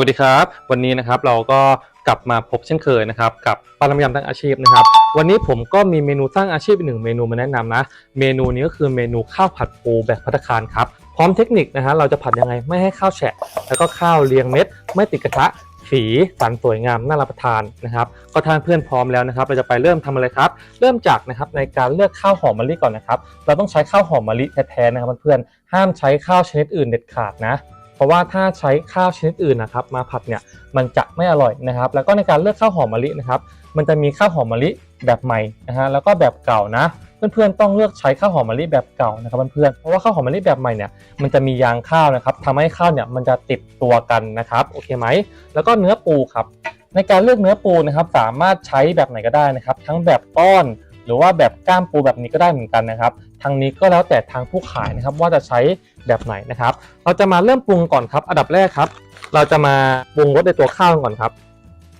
วัสดีครับ วันนี้นะครับเราก็กลับมาพบเช่นเคยนะครับ กับปารมยำตั้งอาชีพนะครับ วันนี้ผมก็มีเมนูสร้างอาชีพอีกหนึ่งเมนูมาแนะนำนะ เมนูนี้ก็คือเมนูข้าวผัดปูแบบพัตตาคารครับพร้อมเทคนิคนะฮะเราจะผัดยังไงไม่ให้ข้าวแฉะ แล้วก็ข้าวเรียงเม็ด ไม่ติดกระทะสีสันสวยงามน่ารับประทานนะครับก็ทานเพื่อนพร้อมแล้วนะครับเราจะไปเริ่มทำอะไรครับ เริ่มจากนะครับในการเลือกข้าวหอมมะลิก่อนนะครับ เราต้องใช้ข้าวหอมมะลิแท้ๆนะครับเพื่อนๆห้ามใช้ข้าวชนิดอื่นเด็ดขาดนะ เพราะว่าถ้าใช้ข้าวชนิดอื่นนะครับ มาผัดเนี่ยมันจะไม่อร่อยนะครับ แล้วก็ในการเลือกข้าวหอมมะลินะครับ มันจะมีข้าวหอมมะลิแบบใหม่นะฮะแล้วก็แบบเก่านะเพื่อนๆต้องเลือกใช้ข้าวหอมมะลิแบบเก่านะครับเพื่อนๆเพราะว่าข้าวหอมมะลิแบบใหม่เนี่ยมันจะมียางข้าวนะครับทำให้ข้าวเนี่ยมันจะติดตัวกันนะครับโอเคไหมแล้วก็เนื้อปูครับในการเลือกเนื้อปูนะครับสามารถใช้แบบไหนก็ได้นะครับ ทั้งแบบก้อน หรือว่าแบบก้ามปูแบบนี้ก็ได้เหมือนกันนะครับทางนี้ก็แล้วแต่ทางผู้ขายนะครับว่าจะใช้แบบไหนนะครับ เราจะมาเริ่มปรุงก่อนครับ อันดับแรกครับ เราจะมาปรุงรสในตัวข้าวก่อนครับ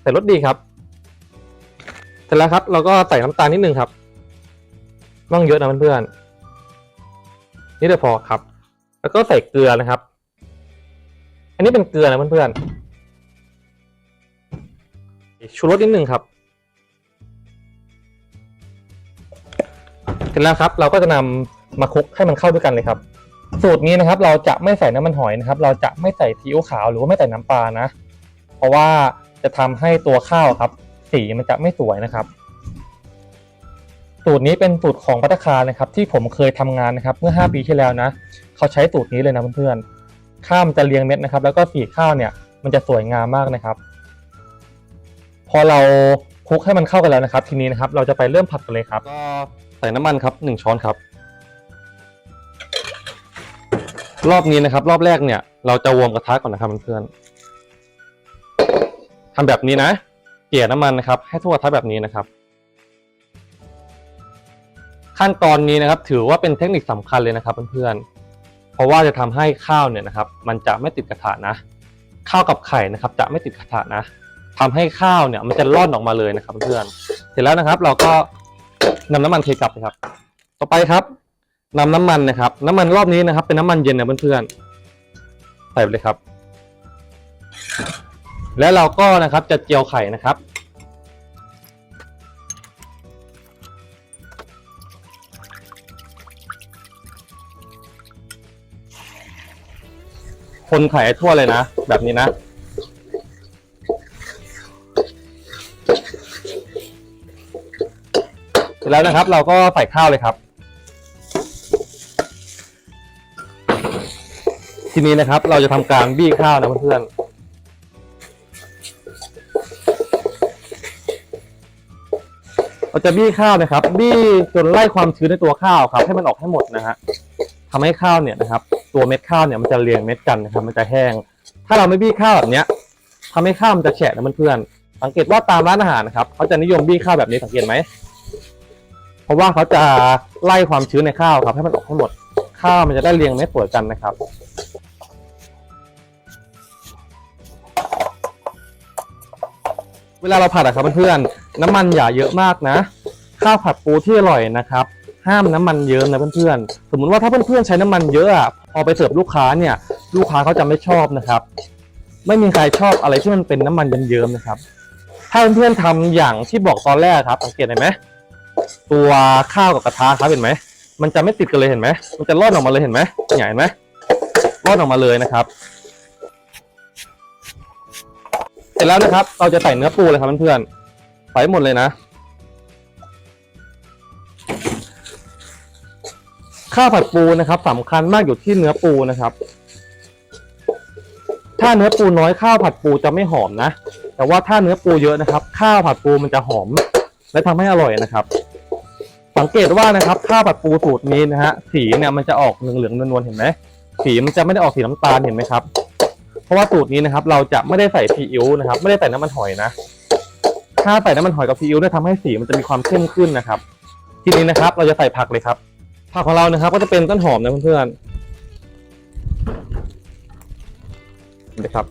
ใส่รสดีครับเสร็จแล้วครับ เราก็ใส่น้ำตาลนิดนึงครับไม่ต้องเยอะนะเพื่อนๆนี่เดียวพอครับ แล้วก็ใส่เกลือนะครับ อันนี้เป็นเกลือนะเพื่อนๆชูรสนิดนึงครับ ร็จแล้วครับ เราก็จะนำมาคลุกให้มันเข้าด้วยกันเลยครับ สูตรนี้นะครับ เราจะไม่ใส่น้ำมันหอยนะครับ เราจะไม่ใส่ซีอิ๊วขาวหรือว่าไม่ใส่น้ำปลานะ เพราะว่าจะทำให้ตัวข้าวครับ สีมันจะไม่สวยนะครับ สูตรนี้เป็นสูตรของพัตตาคารนะครับ ที่ผมเคยทำงานนะครับ เมื่อ 5 ปีที่แล้วนะ เขาใช้สูตรนี้เลยนะเพื่อนๆข้าวมันจะเรียงเม็ดนะครับ แล้วก็สีข้าวเนี่ย มันจะสวยงามมากนะครับ พอเราคลุกให้มันเข้ากันแล้วนะครับ ทีนี้นะครับ เราจะไปเริ่มผัดกันเลยครับก็ ส่น้ำมันครับหนึ่งช้อนครับ รอบนี้นะครับ รอบแรกเนี่ย เราจะวอร์มกระทะก่อนนะครับเพื่อนๆทำแบบนี้นะ เกลี่ยน้ำมันนะครับ ให้ทั่วกระทะแบบนี้นะครับ ขั้นตอนนี้นะครับ ถือว่าเป็นเทคนิคสำคัญเลยนะครับเพื่อนๆเพราะว่าจะทำให้ข้าวเนี่ยนะครับ มันจะไม่ติดกระทะนะ ข้าวกับไข่นะครับ จะไม่ติดกระทะนะทำให้ข้าวเนี่ย มันจะร่อนออกมาเลยนะครับเพื่อนๆเสร็จแล้วนะครับ เราก็ นำน้ำมันเทกลับครับ ต่อไปครับนำน้ำมันนะครับ น้ำมันรอบนี้นะครับ เป็นน้ำมันเย็นนะเพื่อนๆใส่ไปเลยครับ แล้วเราก็นะครับจะเจียวไข่นะครับคนไข่ทั่วเลยนะ แบบนี้นะ ร็จแล้วนะครับ เราก็ใส่ข้าวเลยครับ ทีนี้นะครับ เราจะทำการบี้ข้าวนะเพื่อนๆเราจะบี้ข้าวนะครับ บี้จนไล่ความชื้นในตัวข้าวครับ ให้มันออกให้หมดนะฮะทำให้ข้าวเนี่ยนะครับ ตัวเม็ดข้าวเนี่ยมันจะเรียงเม็ดกันนะครับ มันจะแห้ง ถ้าเราไม่บี้ข้าวแบบเนี้ยทำให้ข้าวมันจะแฉะนะเพื่อนๆสังเกตว่าตามร้านอาหารนะครับเขาจะนิยมบี้ข้าวแบบนี้สังเกตไหม เพราะว่าเขาจะไล่ความชื้นในข้าวครับ ให้มันออกให้งหมด ข้าวมันจะได้เรียงเม็ดสวยกันนะครับเวลาเราผัดอะครับเพื่อนๆน้ำมันอย่าเยอะมากนะ ข้าวผัดปูที่อร่อยนะครับ ห้ามน้ำมันเยิ้มนะเพื่อนๆสมมติว่าถ้าเพื่อนๆใช้น้ำมันเยอะอะพอไปเสิร์ฟลูกค้าเนี่ย ลูกค้าเขาจะไม่ชอบนะครับ ไม่มีใครชอบอะไรที่มันเป็นน้ำมันเยิ้มๆนะครับ ถ้าเพื่อนๆทำอย่างที่บอกตอนแรกครับสังเกตเห็นไหม ตัวข้าวกับกระทะครับเห็นไหมมันจะไม่ติดกันเลยเห็นไหมมันจะร่อนออกมาเลยเห็นไหมเนี่ยเห็นไหมร่อนออกมาเลยนะครับ เสร็จแล้วนะครับ เราจะใส่เนื้อปูเลยครับเพื่อนๆใส่หมดเลยนะ ข้าวผัดปูนะครับสำคัญมากอยู่ที่เนื้อปูนะครับ ถ้าเนื้อปูน้อยข้าวผัดปูจะไม่หอมนะ แต่ว่าถ้าเนื้อปูเยอะนะครับ ข้าวผัดปูมันจะหอม และทำให้อร่อยนะครับ สังเกตว่านะครับข้าวผัดปูสูตรนี้นะฮะสีเนี่ยมันจะออกเหลืองๆนวลๆเห็นไหมสีมันจะไม่ได้ออกสีน้ำตาลเห็นไหมครับ เพราะว่าสูตรนี้นะครับ เราจะไม่ได้ใส่ซีอิ๊วนะครับ ไม่ได้ใส่น้ำมันหอยนะ ถ้าใส่น้ำมันหอยกับซีอิ๊วเนี่ยทำให้สีมันจะมีความเข้มขึ้นนะครับ ทีนี้นะครับ เราจะใส่ผักเลยครับผักของเรานะครับ ก็จะเป็นต้นหอมนะเพื่อนๆเห็นไหมครับ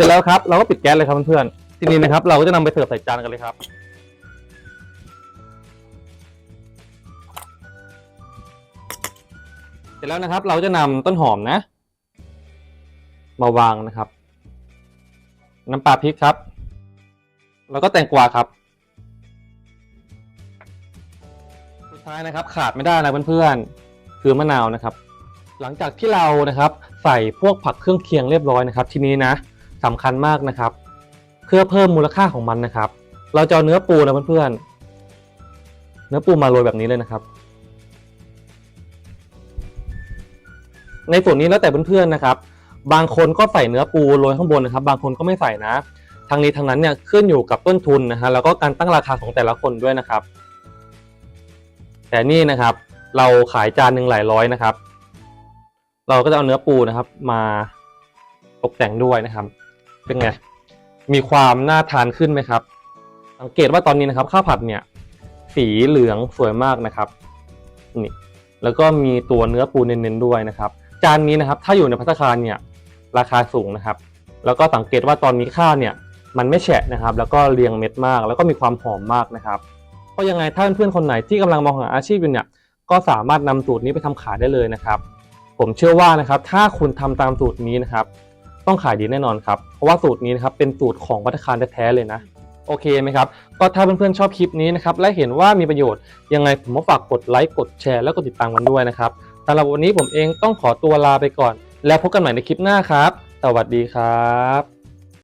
ร็จแล้วครับเราก็ปิดแก๊สเลยครับเพื่อนทีนี้นะครับ เราก็จะนำไปเสิร์ฟใส่จานกันเลยครับเสร็จแล้วนะครับ เราจะนำต้นหอมนะ มาวางนะครับ น้ำปลาพริกครับ แล้วก็แตงกวาครับสุดท้ายนะครับ ขาดไม่ได้นะเพื่อนๆคือมะนาวนะครับ หลังจากที่เรานะครับ ใส่พวกผักเครื่องเคียงเรียบร้อยนะครับ ทีนี้นะ สำคัญมากนะครับ เพื่อเพิ่มมูลค่าของมันนะครับ เราจะเอาเนื้อปูนะเพื่อนๆเนื้อปูมาโรยแบบนี้เลยนะครับ ในส่วนนี้แล้วแต่เพื่อนๆนะครับ บางคนก็ใส่เนื้อปูโรยข้างบนนะครับ บางคนก็ไม่ใส่นะทางนี้ทางนั้นเนี่ยขึ้นอยู่กับต้นทุนนะฮะแล้วก็การตั้งราคาของแต่ละคนด้วยนะครับ แต่นี่นะครับ เราขายจานหนึ่งหลายร้อยนะครับ เราก็จะเอาเนื้อปูนะครับ มาตกแต่งด้วยนะครับ เป็นไง มีความน่าทานขึ้นไหมครับ สังเกตว่าตอนนี้นะครับ ข้าวผัดเนี่ย สีเหลืองสวยมากนะครับนี่แล้วก็มีตัวเนื้อปูเน้นๆด้วยนะครับ จานนี้นะครับ ถ้าอยู่ในภัตตาคารเนี่ย ราคาสูงนะครับ แล้วก็สังเกตว่าตอนนี้ข้าวเนี่ย มันไม่แฉะนะครับ แล้วก็เรียงเม็ดมาก แล้วก็มีความหอมมากนะครับเพราะยังไงถ้าเพื่อนๆคนไหนที่กำลังมองหาอาชีพอยู่เนี่ย ก็สามารถนำสูตรนี้ไปทำขายได้เลยนะครับ ผมเชื่อว่านะครับ ถ้าคุณทำตามสูตรนี้นะครับ ต้องขายดีแน่นอนครับ เพราะว่าสูตรนี้นะครับเป็นสูตรของวัตคารแท้ๆเลยนะ โอเคไหมครับ ก็ถ้าเพื่อนๆชอบคลิปนี้นะครับ และเห็นว่ามีประโยชน์ยังไงผมก็ฝากกดไลค์กดแชร์แล้วก็ติดตามกันด้วยนะครับสำหรับวันนี้ผมเองต้องขอตัวลาไปก่อน แล้วพบกันใหม่ในคลิปหน้าครับ สวัสดีครับ